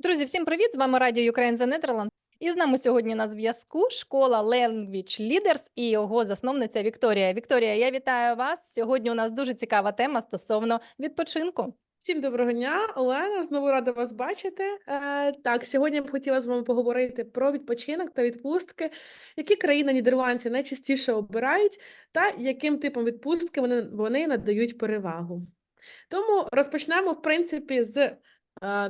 Друзі, всім привіт! З вами Радіо Ukraine The Netherlands. І з нами сьогодні на зв'язку школа Language Leaders і його засновниця Вікторія. Вікторія, я вітаю вас. Сьогодні у нас дуже цікава тема стосовно відпочинку. Всім доброго дня, Олена. Знову рада вас бачити. Е, так, сьогодні я б хотіла з вами поговорити про відпочинок та відпустки, які країни Нідерландці найчастіше обирають, та яким типом відпустки вони, вони надають перевагу. Тому розпочнемо, в принципі, з е,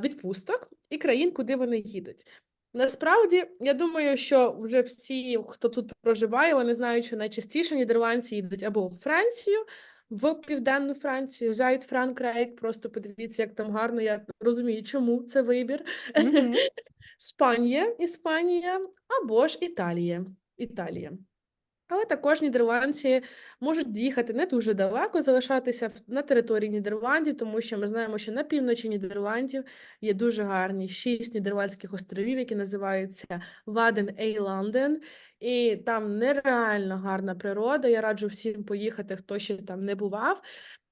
відпусток і країн, куди вони їдуть. Насправді, я думаю, що вже всі, хто тут проживає, вони знають, що найчастіше нідерландці їдуть або в Францію, в південну Францію, Зайд Франкрайк, просто подивіться, як там гарно. Я розумію, чому це вибір. Мгм. Спанія, Іспанія або ж Італія. Італія. Але також нідерландці можуть їхати не дуже далеко, залишатися на території Нідерландів, тому що ми знаємо, що на півночі Нідерландів є дуже гарні шість нідерландських островів, які називаються Ваден Ейланден, і там нереально гарна природа. Я раджу всім поїхати, хто ще там не бував.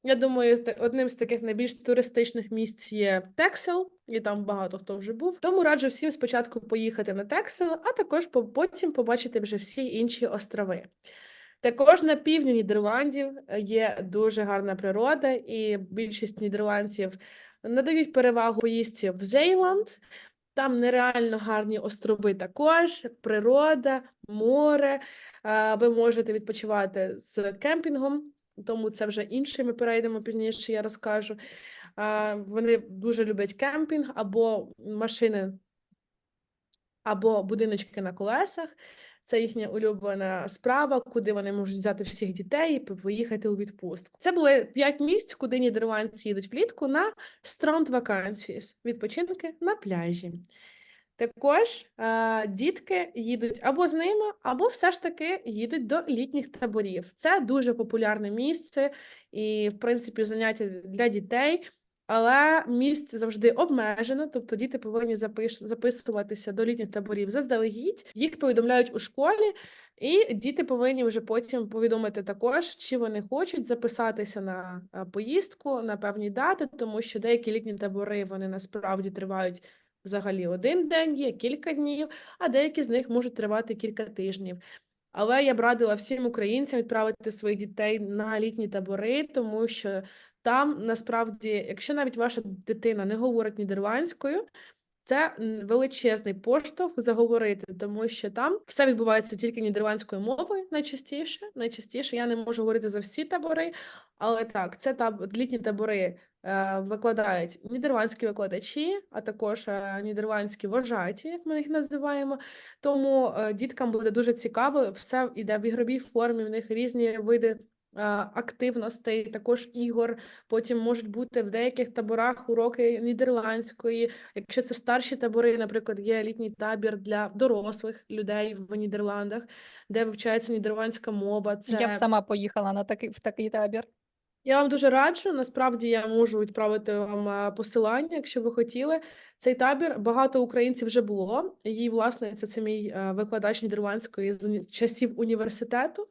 Я думаю, одним з таких найбільш туристичних місць є Тексел, і там багато хто вже був. Тому раджу всім спочатку поїхати на Тексел, а також потім побачити вже всі інші острови. Також на півдні Нідерландів е, є дуже гарна природа, і більшість нідерландців надають перевагу поїздці в Зейланд. Там нереально гарні острови також, природа, море. Е, Ви можете відпочивати з кемпінгом, тому це вже інше. Ми перейдемо пізніше, я розкажу. Вони дуже люблять кемпінг або машини, або будиночки на колесах. Це їхня улюблена справа, куди вони можуть взяти всіх дітей і поїхати у відпустку. Це були п'ять місць, куди нідерландці їдуть влітку на странд вакансії, відпочинки на пляжі. Також е, дітки їдуть або з ними, або все ж таки їдуть до літніх таборів. Це дуже популярне місце і, в принципі, заняття для дітей. Але місце завжди обмежено, тобто діти повинні запиш... записуватися до літніх таборів заздалегідь. Їх повідомляють у школі, і діти повинні вже потім повідомити також, чи вони хочуть записатися на е, поїздку на певні дати, тому що деякі літні табори вони насправді тривають взагалі один день, є кілька днів, а деякі з них можуть тривати кілька тижнів. Але я б радила всім українцям відправити своїх дітей на літні табори, тому що там насправді, якщо навіть ваша дитина не говорить нідерландською, це величезний поштовх заговорити, тому що там все відбувається тільки нідерландською мовою найчастіше. Найчастіше я не можу говорити за всі табори, але так, це таб... літні табори е, викладають нідерландські викладачі, а також е, нідерландські вожаті, як ми їх називаємо. Тому е, діткам буде дуже цікаво, все йде в ігровій формі, в них різні види активностей, також ігор. Потім можуть бути в деяких таборах уроки нідерландської. Якщо це старші табори, наприклад, є літній табір для дорослих людей в Нідерландах, де вивчається нідерландська мова. Це Я б сама поїхала на такий в такий табір. я вам дуже раджу. Насправді я можу відправити вам посилання, якщо ви хотіли. Цей табір багато українців вже було. Її власниця це мій е, викладач нідерландської з часів університету.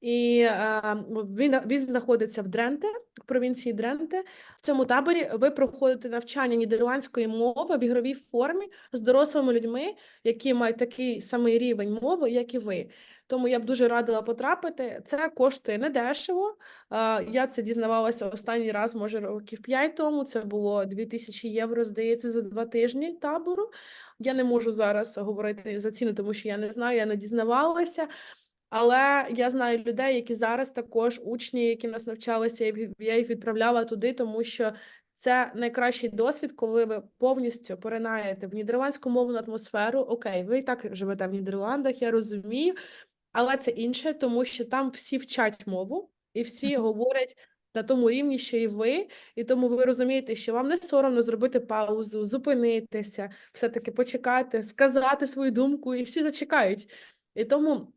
І е, він, він знаходиться в Дренте, в провінції Дренте. В цьому таборі ви проходите навчання нідерландської мови в ігровій формі з дорослими людьми, які мають такий самий рівень мови, як і ви. Тому я б дуже радила потрапити. Це коштує недешево. Е, Я це дізнавалася останній раз, може, років 5 тому. Це було 2000 євро, здається, за два тижні табору. Я не можу зараз говорити за ціну, тому що я не знаю, я не дізнавалася. Але я знаю людей, які зараз також учні, які нас навчалися, я їх- відправляла туди, тому що це найкращий досвід, коли ви повністю поринаєте в нідерландську мовну атмосферу. Окей, ви і так живете в Нідерландах, я розумію, але це інше, тому що там всі вчать мову і всі говорять на тому рівні, що і ви, і тому ви розумієте, що вам не соромно зробити паузу, зупинитися, все-таки почекати, сказати свою думку, і всі зачекають. І тому.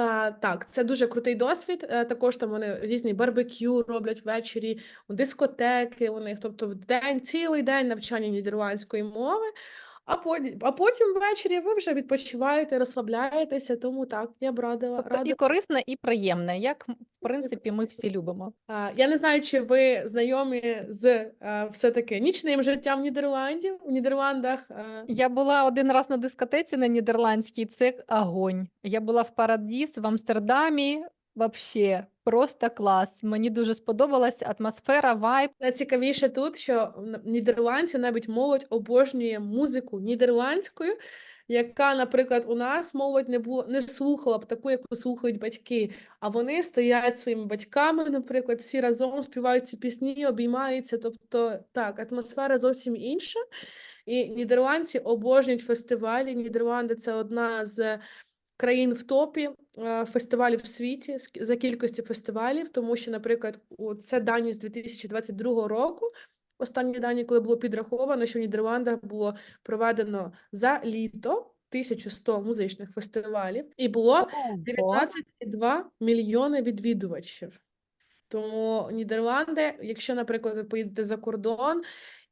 А, так, це дуже крутий досвід. Е, Також там вони різні барбекю роблять ввечері, дискотеки у них, тобто в день, цілий день навчання нідерландської мови. А поді а потім ввечері ви вже відпочиваєте, розслабляєтеся, тому так, я б радила Тобто і корисне, і приємне, як, в принципі, ми всі любимо. Я не знаю, чи ви знайомі з, все-таки нічним життям Нідерландів. У Нідерландах, Я була один раз на дискотеці на нідерландській, це огонь. Я була в Парадіс в Амстердамі. Вообще, просто клас. Мені дуже сподобалась атмосфера, вайб. Найцікавіше тут, що нідерландці, навіть молодь обожнює музику нідерландською, яка, наприклад, у нас молодь не було не слухала б таку, яку слухають батьки. А вони стоять своїми батьками, наприклад, всі разом співають ці пісні, обіймаються. Тобто, так, атмосфера зовсім інша. І нідерландці обожнюють фестивалі. Нідерланди це одна з країн в топі фестивалів в світі за кількістю фестивалів, тому що, наприклад, це дані з 2022 року. Останні дані, коли було підраховано, що в Нідерландах було проведено за літо 1100 музичних фестивалів, і було Ого. 19,2 мільйони відвідувачів. Тому Нідерланди, якщо, наприклад, ви поїдете за кордон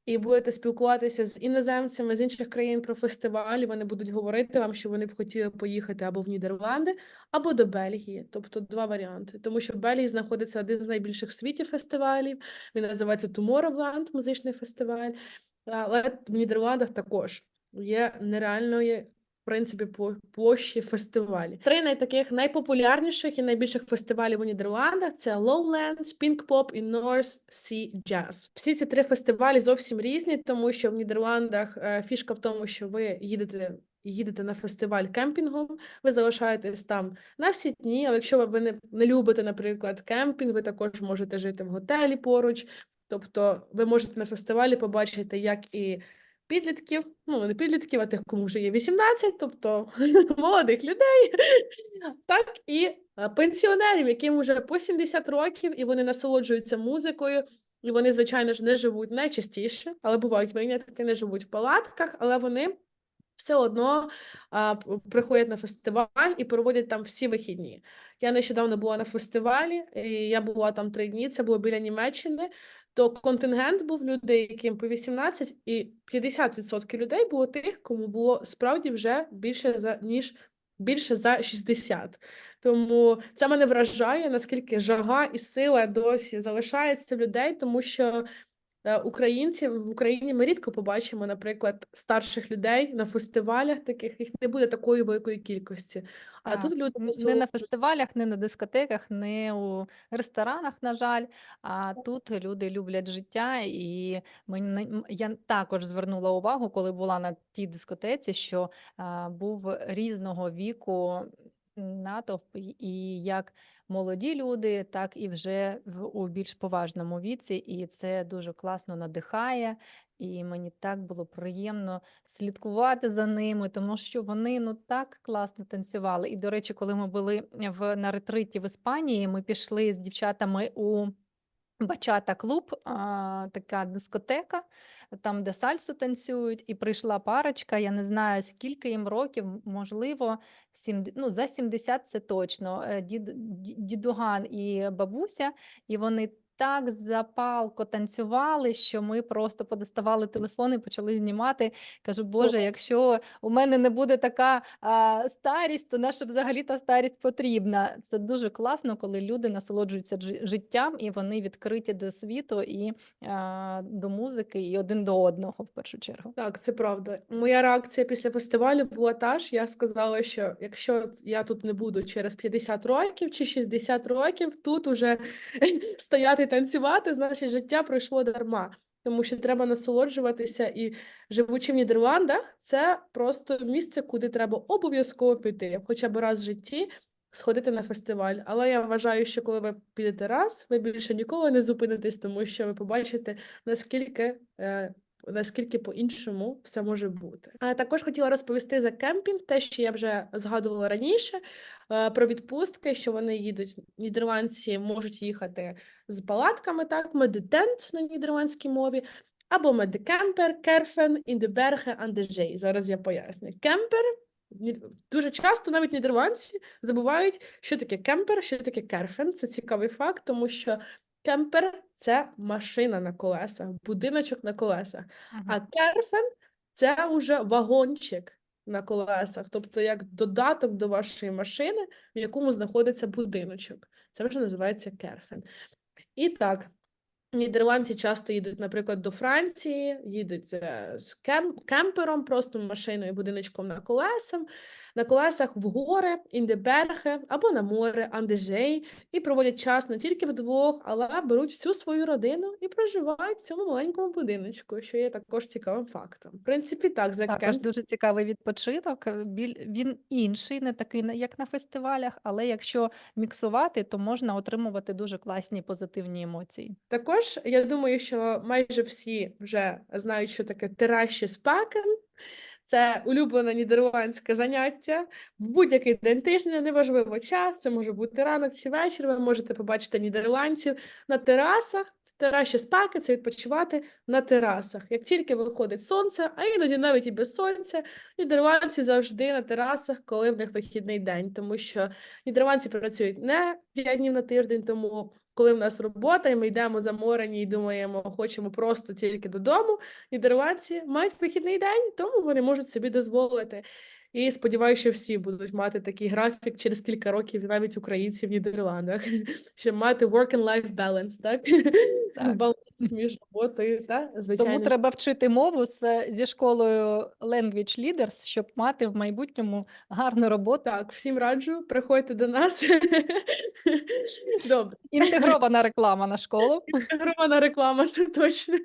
і будете спілкуватися з іноземцями з інших країн про фестивалі, вони будуть говорити вам, що вони б хотіли поїхати або в Нідерланди, або до Бельгії. Тобто два варіанти. Тому що в Бельгії знаходиться один з найбільших в світі фестивалів. Він називається Tomorrowland, музичний фестиваль. Але в Нідерландах також є нереальної. Принципі, пло- площі фестивалі. Три найтаких найпопулярніших і найбільших фестивалів у Нідерландах це Lowlands, Pink Pop і North Sea Jazz. Всі ці три фестивалі зовсім різні, тому що в Нідерландах е, фішка в тому, що ви їдете. Їдете на фестиваль кемпінгом, ви залишаєтесь там на всі дні. Але якщо ви не, не любите, наприклад, кемпінг, ви також можете жити в готелі поруч. Тобто ви можете на фестивалі побачити як і підлітків, ну не підлітків, а тих, кому вже є 18, тобто молодих людей, так і е, пенсіонерів, яким вже по 70 років, і вони насолоджуються музикою. І вони, звичайно ж, не живуть найчастіше, але бувають винятки, не живуть в палатках, але вони все одно а, приходять на фестиваль і проводять там всі вихідні. Я нещодавно була на фестивалі, і я була там три дні, це було біля Німеччини. То контингент був людей, яким по 18, і 50% людей було тих, кому було справді вже більше за ніж більше за 60. Тому це мене вражає, наскільки жага і сила досі залишається в людей, тому що е, українці в Україні ми рідко побачимо, наприклад, старших людей на фестивалях таких, їх не буде такої великої кількості. А Так, тут люди не на фестивалях, не на дискотеках, не у ресторанах, на жаль. А тут люди люблять життя, і мені я також звернула увагу, коли була на тій дискотеці, що а, був різного віку натовп, і як молоді люди, так і вже у більш поважному віці, і це дуже класно надихає. І мені так було приємно слідкувати за ними, тому що вони ну так класно танцювали. І, до речі, коли ми були в на ретриті в Іспанії, ми пішли з дівчатами у Бачата клуб, така дискотека, там, де сальсу танцюють, і прийшла парочка. Я не знаю, скільки їм років, можливо, сім, ну, за 70 це точно. е, Дід, дідуган і бабуся, і вони так запалко танцювали, що ми просто подоставали телефони і почали знімати. Кажу, Боже, якщо у мене не буде така а, старість, то наша взагалі та старість потрібна. Це дуже класно, коли люди насолоджуються життям і вони відкриті до світу і а, до музики, і один до одного в першу чергу. Так, це правда. Моя реакція після фестивалю була та ж. Я сказала, що якщо я тут не буду через 50 років чи 60 років, тут уже стояти танцювати, значить життя пройшло дарма. Тому що треба насолоджуватися і живучи в Нідерландах, це просто місце, куди треба обов'язково піти, хоча б раз в житті сходити на фестиваль. Але я вважаю, що коли ви підете раз, ви більше ніколи не зупинитесь, тому що ви побачите, наскільки е, наскільки по-іншому все може бути. А також хотіла розповісти за кемпінг, те, що я вже згадувала раніше, е, про відпустки, що вони їдуть. Нідерландці можуть їхати з палатками, так, медитент на нідерландській мові. Або медикемпер, керфен, індеберге, андежей. Зараз я поясню. Кемпер дуже часто навіть нідерландці забувають, що таке кемпер, що таке керфен. Це цікавий факт, тому що кемпер це машина на колесах, будиночок на колесах. А керфен це уже вагончик на колесах, тобто як додаток до вашої машини, в якому знаходиться будиночок. Це вже називається керфен. І так, нідерландці часто їдуть, наприклад, до Франції, їдуть е, з кемпером, просто машиною, будиночком на колесах, на колесах в гори, індеберге або на море, андежей, і проводять час не тільки вдвох, але беруть всю свою родину і проживають в цьому маленькому будиночку, що є також цікавим фактом. В принципі, так, за Також дуже цікавий відпочинок. е, Він інший, не такий, як на фестивалях, але якщо міксувати, то можна отримувати дуже класні позитивні емоції. Також я думаю, що майже всі вже знають, що таке тераші спакен. Це улюблене нідерландське заняття в будь-який день тижня, неважливо час, це може бути ранок чи вечір. Ви можете побачити нідерландців на терасах. Тераші спаки це відпочивати на терасах. Як тільки виходить сонце, а іноді навіть і без сонця, нідерландці завжди на терасах, коли в них вихідний день, тому що нідерландці працюють не 5 днів на тиждень, тому коли в нас робота, і ми йдемо заморені і думаємо, хочемо просто тільки додому. Нідерландці мають вихідний день, тому вони можуть собі дозволити. І сподіваюся, що всі будуть мати такий графік через кілька років, навіть українці в Нідерландах, щоб мати work and life balance, так? Так. Баланс між роботою та Тому треба вчити мову з, зі школою Language Leaders, щоб мати в майбутньому гарну роботу. Так, всім раджу, приходьте до нас. Добре. Інтегрована реклама на школу. Інтегрована реклама, це точно.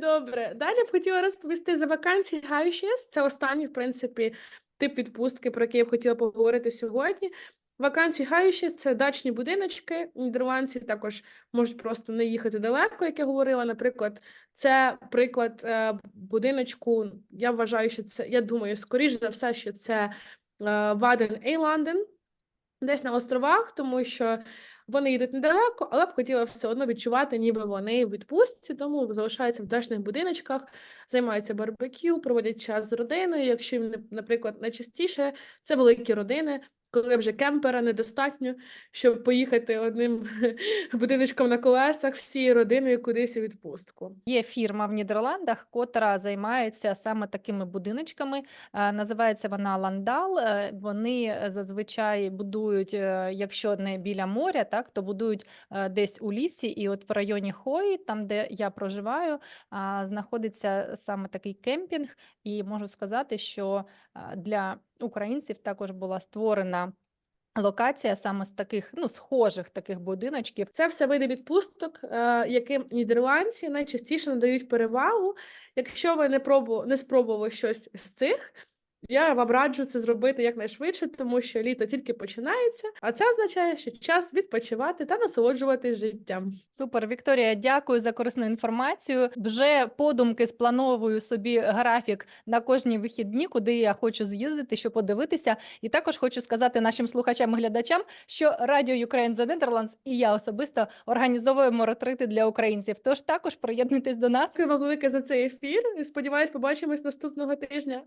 Добре. Далі б хотіла розповісти за вакансії Highshies. Це останній, в принципі, тип відпустки, про який я б хотіла поговорити сьогодні. Вакансії Highshies – це дачні будиночки. Нідерландці також можуть просто не їхати далеко, як я говорила. Наприклад, це приклад е, будиночку. Я вважаю, що це, я думаю, скоріш за все, що це е, Ваден Ейланден, десь на островах, тому що вони їдуть недалеко, але б хотіла все одно відчувати, ніби вони в відпустці, тому залишаються в дачних будиночках, займаються барбекю, проводять час з родиною. Якщо їм, наприклад, найчастіше це великі родини, коли вже кемпера недостатньо, щоб поїхати одним будиночком на колесах всією родиною кудись у відпустку. Є фірма в Нідерландах, котра займається саме такими будиночками. Е, Називається вона Ландал. Е, Вони зазвичай будують, е, якщо не біля моря, так то будують десь у лісі. І от в районі Хої, там де я проживаю, знаходиться саме такий кемпінг. І можу сказати, що для українців також була створена локація саме з таких, ну, схожих таких будиночків. Це все види відпусток, е, яким нідерландці найчастіше надають перевагу. Якщо ви не пробу, не спробували щось з цих, я вам раджу це зробити якнайшвидше, тому що літо тільки починається, а це означає, що час відпочивати та насолоджуватись життям. Супер, Вікторія, дякую за корисну інформацію. Вже подумки сплановую собі графік на кожні вихідні, куди я хочу з'їздити, щоб подивитися. І також хочу сказати нашим слухачам і глядачам, що Радіо Ukraine The Netherlands і я особисто організовуємо ретрити для українців. Тож також приєднуйтесь до нас. Дякую вам велике за цей ефір. Сподіваюсь, побачимось наступного тижня.